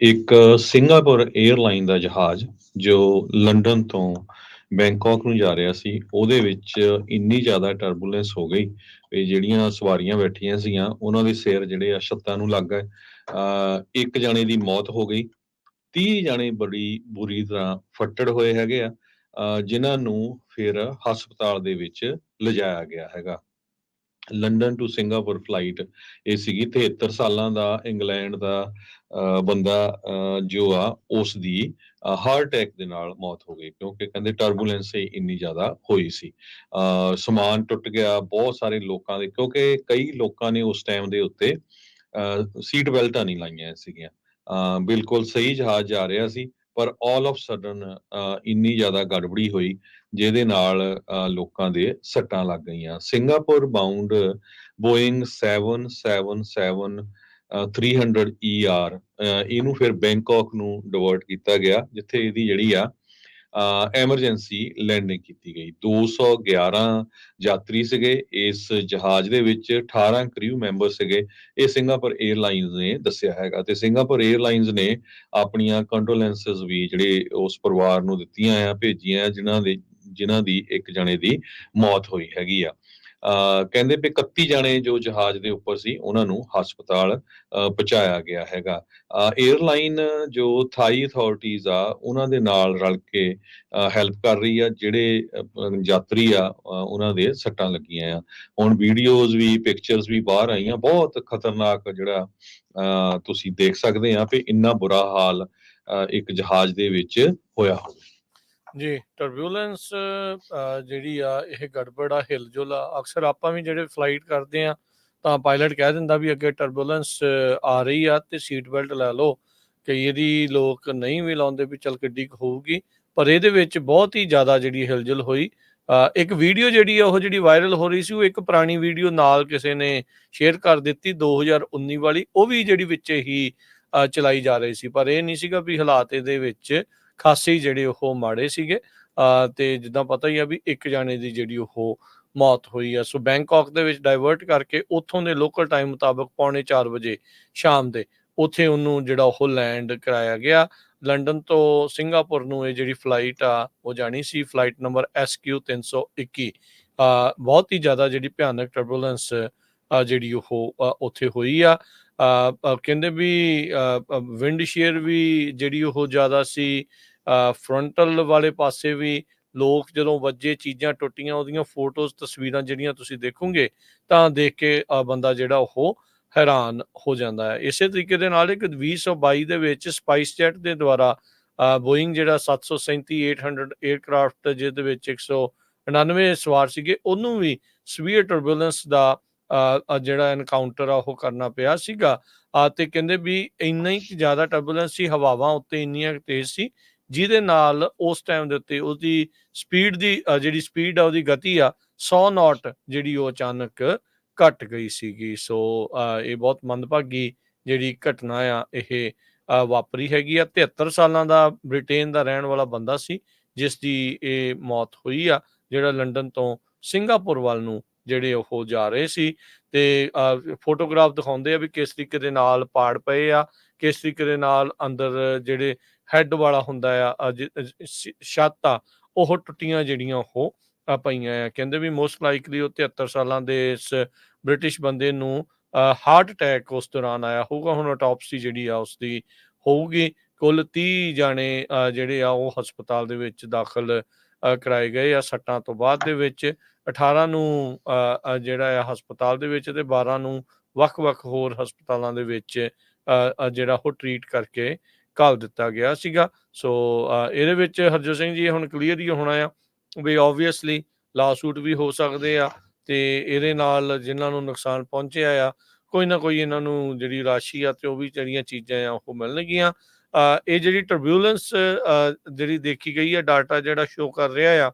ਇੱਕ Singapore airline ਦਾ ਜਹਾਜ਼ ਜੋ ਲੰਡਨ ਤੋਂ ਬੈਂਕਾਕ ਨੂੰ ਜਾ ਰਿਹਾ ਸੀ, ਉਹਦੇ ਵਿੱਚ ਇੰਨੀ ਜ਼ਿਆਦਾ ਟਰਬੂਲੈਂਸ ਹੋ ਗਈ ਵੀ ਜਿਹੜੀਆਂ ਸਵਾਰੀਆਂ ਬੈਠੀਆਂ ਸੀਗੀਆਂ, ਉਹਨਾਂ ਦੇ ਸਿਰ ਜਿਹੜੇ ਆ ਛੱਤਾਂ ਨੂੰ ਲੱਗ ਗਏ। ਅ ਇੱਕ ਜਣੇ ਦੀ ਮੌਤ ਹੋ ਗਈ। 30 ਜਣੇ ਬੜੀ ਬੁਰੀ ਤਰ੍ਹਾਂ ਫੱਟੜ ਹੋਏ ਹੈਗੇ ਆ ਅ ਜਿਨ੍ਹਾਂ ਨੂੰ ਫਿਰ ਹਸਪਤਾਲ ਦੇ ਵਿੱਚ ਲਿਜਾਇਆ ਗਿਆ ਹੈਗਾ। ਲੰਡਨ ਟੂ ਸਿੰਗਾਪੁਰ ਫਲਾਈਟ ਇਹ ਸੀਗੀ 73 ਸਾਲਾਂ ਦਾ ਇੰਗਲੈਂਡ ਦਾ ਬੰਦਾ ਜੋ ਆ ਉਸ ਦੀ ਹਾਰਟ ਅਟੈਕ ਦੇ ਨਾਲ ਮੌਤ ਹੋ ਗਈ ਕਿਉਂਕਿ ਕਹਿੰਦੇ ਟਰਬੂਲੈਂਸ ਹੀ ਇੰਨੀ ਜ਼ਿਆਦਾ ਹੋਈ ਸੀ। ਅ, ਸਮਾਨ ਟੁੱਟ ਗਿਆ ਬਹੁਤ ਸਾਰੇ ਲੋਕਾਂ ਦੇ ਕਿਉਂਕਿ ਕਈ ਲੋਕਾਂ ਨੇ ਉਸ ਟਾਈਮ ਦੇ ਉੱਤੇ ਸੀਟ ਬੈਲਟਾਂ ਨਹੀਂ ਲਾਈਆਂ ਸੀਗੀਆਂ। ਅ, ਬਿਲਕੁਲ ਸਹੀ ਜਹਾਜ਼ ਜਾ ਰਿਹਾ ਸੀ ਪਰ ਆਲ ਆਫ ਸਡਨ ਇੰਨੀ ਜ਼ਿਆਦਾ ਗੜਬੜੀ ਹੋਈ ਜਿਹਦੇ ਨਾਲ ਲੋਕਾਂ ਦੇ ਸੱਟਾਂ ਲੱਗ ਗਈਆਂ। Singapore bound Boeing 777 uh, 300 ER uh, ਇਹਨੂੰ ਫਿਰ ਬੈਂਕਾਕ ਨੂੰ ਡਿਵਰਟ ਕੀਤਾ ਗਿਆ ਜਿੱਥੇ ਇਹਦੀ ਜਿਹੜੀ ਆ ਐਮਰਜੈਂਸੀ ਲੈਂਡਿੰਗ ਕੀਤੀ ਗਈ। 211 ਯਾਤਰੀ ਸੀਗੇ, ਇਸ ਜਹਾਜ਼ ਦੇ ਵਿੱਚ 18 ਕ੍ਰਿਊ ਮੈਂਬਰ ਸੀਗੇ। ਇਹ ਸਿੰਗਾਪੁਰ 에ਅਰਲਾਈਨਸ ਨੇ ਦੱਸਿਆ ਹੈਗਾ ਤੇ ਸਿੰਗਾਪੁਰ 에ਅਰਲਾਈਨਸ ਨੇ ਆਪਣੀਆਂ ਕੰਡੋਲੈਂਸਸ ਵੀ ਜਿਹੜੇ ਉਸ ਪਰਿਵਾਰ ਨੂੰ ਦਿੱਤੀਆਂ ਆ, ਭੇਜੀਆਂ ਜਿਨ੍ਹਾਂ ਦੇ, ਜਿਨ੍ਹਾਂ ਦੀ ਇੱਕ ਜਣੇ ਦੀ ਮੌਤ ਹੋਈ ਹੈਗੀ ਆ। ਕਹਿੰਦੇ ਵੀ 31 ਜਣੇ ਜੋ ਜਹਾਜ਼ ਦੇ ਉੱਪਰ ਸੀ ਉਹਨਾਂ ਨੂੰ ਹਸਪਤਾਲ ਪਹੁੰਚਾਇਆ ਗਿਆ ਹੈਗਾ। 에ਅਰਲਾਈਨ ਜੋ ਥਾਈ ਅਥਾਰਟੀਜ਼ ਆ ਉਹਨਾਂ ਦੇ ਨਾਲ ਰਲ ਕੇ ਹੈਲਪ ਕਰ ਰਹੀ ਆ ਜਿਹੜੇ ਯਾਤਰੀ ਆ ਉਹਨਾਂ ਦੇ ਸੱਟਾਂ ਲੱਗੀਆਂ ਆ। ਹੁਣ ਵੀਡੀਓਜ਼ ਵੀ ਪਿਕਚਰਸ ਵੀ ਬਾਹਰ ਆਈਆਂ ਬਹੁਤ ਖਤਰਨਾਕ ਜਿਹੜਾ ਅ, ਤੁਸੀਂ ਦੇਖ ਸਕਦੇ ਆ ਵੀ ਇੰਨਾ ਬੁਰਾ ਹਾਲ ਅ, ਇੱਕ ਜਹਾਜ਼ ਦੇ ਵਿੱਚ ਹੋਇਆ। ਹੋਵੇ ਜੀ ਟਰਬੂਲੈਂਸ ਜਿਹੜੀ ਆ, ਇਹ ਗੜਬੜ ਆ, ਹਿਲਜੁਲ ਆ, ਅਕਸਰ ਆਪਾਂ ਵੀ ਜਿਹੜੇ ਫਲਾਈਟ ਕਰਦੇ ਆ, ਤਾਂ ਪਾਇਲਟ ਕਹਿ ਦਿੰਦਾ ਵੀ ਅੱਗੇ ਟਰਬੂਲੈਂਸ ਆ ਰਹੀ ਆ ਤੇ ਸੀਟ ਬੈਲਟ ਲੈ ਲਓ। ਕਈ ਇਹਦੀ ਲੋਕ ਨਹੀਂ ਵੀ ਲਾਉਂਦੇ ਵੀ ਚਲ ਕਿੱਡੀ ਹੋਊਗੀ, ਪਰ ਇਹਦੇ ਵਿੱਚ ਬਹੁਤ ਹੀ ਜ਼ਿਆਦਾ ਜਿਹੜੀ ਹਿਲਜੁਲ ਹੋਈ। ਇੱਕ ਵੀਡੀਓ ਜਿਹੜੀ ਆ, ਉਹ ਜਿਹੜੀ ਵਾਇਰਲ ਹੋ ਰਹੀ ਸੀ, ਉਹ ਇੱਕ ਪੁਰਾਣੀ ਵੀਡੀਓ ਨਾਲ ਕਿਸੇ ਨੇ ਸ਼ੇਅਰ ਕਰ ਦਿੱਤੀ 2019 ਵਾਲੀ, ਉਹ ਵੀ ਜਿਹੜੀ ਵਿੱਚ ਹੀ ਚਲਾਈ ਜਾ ਰਹੀ ਸੀ। ਪਰ ਇਹ ਨਹੀਂ ਸੀਗਾ ਵੀ ਹਾਲਾਤ ਇਹਦੇ ਵਿੱਚ ਖਾਸੇ ਜਿਹੜੇ ਉਹ ਮਾੜੇ ਸੀਗੇ ਤੇ ਜਿੱਦਾਂ ਪਤਾ ਹੀ ਆ ਵੀ ਇੱਕ ਜਾਣੇ ਦੀ ਜਿਹੜੀ ਉਹ ਮੌਤ ਹੋਈ ਆ। ਸੋ ਬੈਂਕਾਕ ਦੇ ਵਿੱਚ ਡਾਇਵਰਟ ਕਰਕੇ ਉੱਥੋਂ ਦੇ ਲੋਕਲ ਟਾਈਮ ਮੁਤਾਬਕ ਪੌਣੇ 4 ਵਜੇ ਸ਼ਾਮ ਦੇ ਉੱਥੇ ਉਹਨੂੰ ਜਿਹੜਾ ਉਹ ਲੈਂਡ ਕਰਾਇਆ ਗਿਆ। ਲੰਡਨ ਤੋਂ ਸਿੰਗਾਪੁਰ ਨੂੰ ਇਹ ਜਿਹੜੀ ਫਲਾਈਟ ਆ ਉਹ ਜਾਣੀ ਸੀ ਫਲਾਈਟ ਨੰਬਰ SQ321 ਅ, ਬਹੁਤ ਹੀ ਜ਼ਿਆਦਾ ਜਿਹੜੀ ਭਿਆਨਕ ਟਰਬੂਲੈਂਸ ਜਿਹੜੀ ਉਹ ਉੱਥੇ ਹੋਈ ਆ। ਕਹਿੰਦੇ ਵੀ ਵਿੰਡ ਸ਼ੇਅਰ ਵੀ ਜਿਹੜੀ ਉਹ ਜ਼ਿਆਦਾ ਸੀ ਫਰੰਟਲ ਵਾਲੇ ਪਾਸੇ ਵੀ ਲੋਕ ਜਦੋਂ ਵੱਜੇ, ਚੀਜ਼ਾਂ ਟੁੱਟੀਆਂ, ਉਹਦੀਆਂ ਫੋਟੋਜ਼ ਤਸਵੀਰਾਂ ਜਿਹੜੀਆਂ ਤੁਸੀਂ ਦੇਖੋਗੇ, ਤਾਂ ਦੇਖ ਕੇ ਬੰਦਾ ਜਿਹੜਾ ਉਹ ਹੈਰਾਨ ਹੋ ਜਾਂਦਾ ਹੈ। ਇਸੇ ਤਰੀਕੇ ਦੇ ਨਾਲ ਇੱਕ 2022 ਦੇ ਵਿੱਚ ਸਪਾਈਸ ਜੈਟ ਦੇ ਦੁਆਰਾ ਬੋਇੰਗ ਜਿਹੜਾ 737 800 에ਅਰਕ੍ਰਾਫਟ ਜਿਹਦੇ ਵਿੱਚ 199 ਸਵਾਰ ਸੀਗੇ, ਉਹਨੂੰ ਵੀ ਸਵੀਅਰ ਟਰਬੂਲੈਂਸ ਦਾ ਜਿਹੜਾ ਐਨਕਾਊਂਟਰ ਆ, ਉਹ ਕਰਨਾ ਪਿਆ ਸੀਗਾ। ਆ ਤੇ ਕਹਿੰਦੇ ਵੀ ਇੰਨਾ ਹੀ ਜ਼ਿਆਦਾ ਟਰਬੂਲੈਂਸ ਸੀ, ਹਵਾਵਾਂ ਉੱਤੇ ਇੰਨੀਆਂ ਤੇਜ਼ ਸੀ, ਜਿਹਦੇ ਨਾਲ ਉਸ ਟਾਈਮ ਦੇ ਉੱਤੇ ਉਹਦੀ ਸਪੀਡ ਦੀ ਜਿਹੜੀ ਸਪੀਡ ਆ, ਉਹਦੀ ਗਤੀ ਆ 100 ਨਾਟ ਜਿਹੜੀ ਉਹ ਅਚਾਨਕ ਘਟ ਗਈ ਸੀਗੀ। ਸੋ ਇਹ ਬਹੁਤ ਮੰਦਭਾਗੀ ਜਿਹੜੀ ਘਟਨਾ ਆ, ਇਹ ਵਾਪਰੀ ਹੈਗੀ ਆ। 73 ਸਾਲਾਂ ਦਾ ਬ੍ਰਿਟੇਨ ਦਾ ਰਹਿਣ ਵਾਲਾ ਬੰਦਾ ਸੀ, ਜਿਸ ਦੀ ਇਹ ਮੌਤ ਹੋਈ ਆ, ਜਿਹੜਾ ਲੰਡਨ ਤੋਂ ਸਿੰਗਾਪੁਰ ਵੱਲ ਨੂੰ ਜਿਹੜੇ ਉਹ ਜਾ ਰਹੇ ਸੀ ਤੇ ਫੋਟੋਗ੍ਰਾਫ ਦਿਖਾਉਂਦੇ ਆ ਵੀ ਕਿਸ ਤਰੀਕੇ ਦੇ ਨਾਲ ਪਾੜ ਪਏ ਆ ਕਿਸ ਤਰੀਕੇ ਦੇ ਨਾਲ ਅੰਦਰ ਜਿਹੜੇ ਹੈੱਡ ਵਾਲਾ ਹੁੰਦਾ ਆ ਛੱਤ ਆ ਉਹ ਟੁੱਟੀਆਂ ਜਿਹੜੀਆਂ ਉਹ ਪਈਆਂ ਆ। ਕਹਿੰਦੇ ਵੀ ਮੋਸਟ ਲਾਈਕਲੀ ਉਹ 73 ਸਾਲਾਂ ਦੇ ਇਸ ਬ੍ਰਿਟਿਸ਼ ਬੰਦੇ ਨੂੰ ਹਾਰਟ ਅਟੈਕ ਉਸ ਦੌਰਾਨ ਆਇਆ ਹੋਊਗਾ ਹੁਣ ਆਟੋਪਸੀ ਜਿਹੜੀ ਆ ਉਸ ਦੀ ਹੋਊਗੀ। ਕੁੱਲ 30 ਜਾਣੇ ਅ, ਜਿਹੜੇ ਆ ਉਹ ਹਸਪਤਾਲ ਦੇ ਵਿੱਚ ਦਾਖਲ ਕਰਾਏ ਗਏ ਆ ਸੱਟਾਂ ਤੋਂ ਬਾਅਦ ਦੇ ਵਿੱਚ। 18 ਨੂੰ ਜਿਹੜਾ ਆ ਹਸਪਤਾਲ ਦੇ ਵਿੱਚ ਤੇ 12 ਨੂੰ ਵੱਖ-ਵੱਖ ਹੋਰ ਹਸਪਤਾਲਾਂ ਦੇ ਵਿੱਚ ਜਿਹੜਾ ਉਹ ਟ੍ਰੀਟ ਕਰਕੇ ਘਾਲ ਦਿੱਤਾ ਗਿਆ ਸੀਗਾ। ਸੋ ਇਹਦੇ ਵਿੱਚ ਹਰਜੋਤ ਸਿੰਘ ਜੀ ਹੁਣ ਕਲੀਅਰ ਹੀ ਹੋਣਾ ਆ ਵੀ ਆਬਵੀਅਸਲੀ ਲਾਸੂਟ ਵੀ ਹੋ ਸਕਦੇ ਆ ਤੇ ਇਹਦੇ ਨਾਲ ਜਿਨ੍ਹਾਂ ਨੂੰ ਨੁਕਸਾਨ ਪਹੁੰਚਿਆ ਆ, ਕੋਈ ਨਾ ਕੋਈ ਇਹਨਾਂ ਨੂੰ ਜਿਹੜੀ ਰਾਸ਼ੀ ਆ ਤੇ ਉਹ ਵੀ ਜਿਹੜੀਆਂ ਚੀਜ਼ਾਂ ਆ ਉਹ ਮਿਲਣਗੀਆਂ। ਇਹ ਜਿਹੜੀ ਟਰਬੂਲੈਂਸ ਜਿਹੜੀ ਦੇਖੀ ਗਈ ਆ ਡਾਟਾ ਜਿਹੜਾ ਸ਼ੋ ਕਰ ਰਿਹਾ ਆ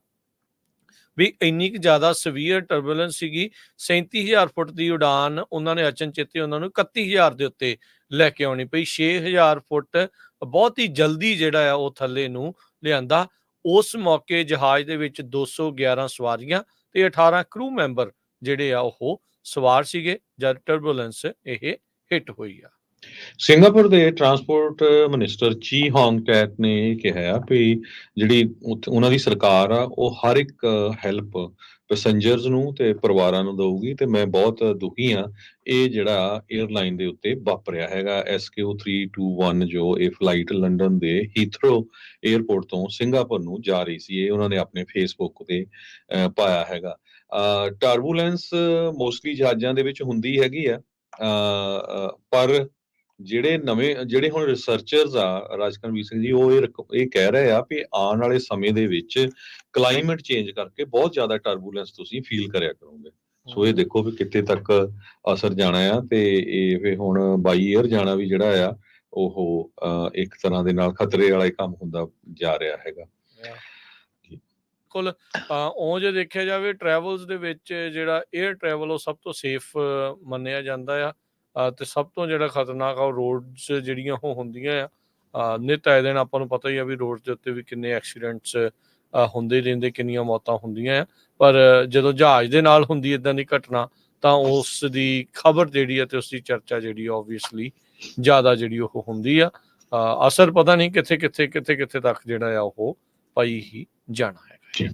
ਵੀ ਇੰਨੀ ਕੁ ਜ਼ਿਆਦਾ ਸਵੀਅਰ ਟਰਬੂਲੈਂਸ ਸੀਗੀ 37000 ਫੁੱਟ ਦੀ ਉਡਾਨ ਉਹਨਾਂ ਨੇ ਅਚਨਚੇਤੇ ਉਹਨਾਂ ਨੂੰ 31000 ਦੇ ਉੱਤੇ ਲੈ ਕੇ ਆਉਣੀ ਪਈ। 6000 ਫੁੱਟ ਬਹੁਤ ਹੀ ਜਲਦੀ ਜਿਹੜਾ ਆ ਉਹ ਥੱਲੇ ਨੂੰ ਲਿਆਂਦਾ। ਉਸ ਮੌਕੇ ਜਹਾਜ਼ ਦੇ ਵਿੱਚ 211 ਸਵਾਰੀਆਂ ਤੇ 18 ਕਰੂ ਮੈਂਬਰ ਜਿਹੜੇ ਆ ਉਹ ਸਵਾਰ ਸੀਗੇ, ਜਦ ਟਰਬੂਲੈਂਸ ਇਹ ਹਿੱਟ ਹੋਈ ਆ। ਸਿੰਗਾਪੁਰ ਦੇ transport minister Chee Hong Tat ਨੇ ਕਿਹਾ ਵੀ ਜਿਹੜੀ ਉਹਨਾਂ ਦੀ ਸਰਕਾਰ ਆ, ਉਹ ਹਰ ਇੱਕ ਹੈਲਪ ਪੈਸੇਂਜਰਸ ਨੂੰ ਤੇ ਪਰਿਵਾਰਾਂ ਨੂੰ ਦਊਗੀ ਤੇ ਮੈਂ ਬਹੁਤ ਦੁਖੀ ਆ ਇਹ ਜਿਹੜਾ 에ਅਰਲਾਈਨ ਦੇ ਉੱਤੇ ਵਾਪਰਿਆ ਹੈਗਾ SQ321 ਜੋ ਇਹ ਫਲਾਈਟ ਲੰਡਨ ਦੇ ਹੀਥਰੋ 에ਅਰਪੋਰਟ ਤੋਂ ਸਿੰਗਾਪੁਰ ਨੂੰ ਜਾ ਰਹੀ ਸੀ, ਇਹ ਉਹਨਾਂ ਨੇ ਆਪਣੇ ਫੇਸਬੁੱਕ ਤੇ ਪਾਇਆ ਹੈਗਾ। ਟਰਬੂਲੈਂਸ ਮੋਸਟਲੀ ਜਹਾਜ਼ਾਂ ਦੇ ਵਿੱਚ ਹੁੰਦੀ ਹੈਗੀ ਆ ਪਰ ਜਿਹੜੇ ਨਵੇਂ ਜਿਹੜੇ ਹੁਣ ਰਿਸਰਚਰਸ ਆ ਰਾਜਕਨਵੀਰ ਸਿੰਘ ਜੀ ਉਹ ਇਹ ਕਹਿ ਰਹੇ ਆ ਵੀ ਆਉਣ ਵਾਲੇ ਸਮੇਂ ਦੇ ਵਿੱਚ ਕਲਾਈਮੇਟ ਚੇਂਜ ਕਰਕੇ ਬਹੁਤ ਜ਼ਿਆਦਾ ਟਰਬੂਲੈਂਸ ਤੁਸੀਂ ਫੀਲ ਕਰਿਆ ਕਰੋਗੇ। ਸੋ ਇਹ ਦੇਖੋ ਵੀ ਕਿੱਥੇ ਤੱਕ ਅਸਰ ਜਾਣਾ ਆ ਤੇ ਇਹ ਫੇ ਹੁਣ ਬਾਈ 에ਅਰ ਜਾਣਾ ਵੀ ਜਿਹੜਾ ਆ ਉਹ ਇੱਕ ਤਰ੍ਹਾਂ ਦੇ ਨਾਲ ਖਤਰੇ ਵਾਲਾ ਹੀ ਕੰਮ ਹੁੰਦਾ ਜਾ ਰਿਹਾ ਹੈਗਾ। ਬਿਲਕੁਲ ਉਹ ਜੇ ਦੇਖਿਆ ਜਾਵੇ ਟਰੈਵਲਸ ਦੇ ਵਿੱਚ ਜਿਹੜਾ 에ਅਰ ਟਰੈਵਲ ਉਹ ਸਭ ਤੋਂ ਸੇਫ ਮੰਨਿਆ ਜਾਂਦਾ ਆ। ਤੇ ਸਭ ਤੋਂ ਜਿਹੜਾ ਖਤਰਨਾਕ ਆ ਉਹ ਰੋਡਸ ਜਿਹੜੀਆਂ ਉਹ ਹੁੰਦੀਆਂ ਆ ਅ, ਨਿੱਤ ਆਏ ਦਿਨ ਆਪਾਂ ਨੂੰ ਪਤਾ ਹੀ ਆ ਵੀ ਰੋਡਸ ਦੇ ਉੱਤੇ ਵੀ ਕਿੰਨੇ ਐਕਸੀਡੈਂਟਸ ਹੁੰਦੇ ਰਹਿੰਦੇ ਕਿੰਨੀਆਂ ਮੌਤਾਂ ਹੁੰਦੀਆਂ ਆ। ਪਰ ਜਦੋਂ ਜਹਾਜ਼ ਦੇ ਨਾਲ ਹੁੰਦੀ ਇਦਾਂ ਦੀ ਘਟਨਾ ਤਾਂ ਉਸ ਦੀ ਖਬਰ ਜਿਹੜੀ ਆ ਤੇ ਉਸ ਦੀ ਚਰਚਾ ਜਿਹੜੀ ਆ ਆਬਵੀਅਸਲੀ ਜ਼ਿਆਦਾ ਜਿਹੜੀ ਉਹ ਹੁੰਦੀ ਆ। ਅਸਰ ਪਤਾ ਨਹੀਂ ਕਿੱਥੇ ਕਿੱਥੇ ਕਿੱਥੇ ਕਿੱਥੇ ਤੱਕ ਜਿਹੜਾ ਆ ਉਹ ਪਈ ਹੀ ਜਾਣਾ ਹੈ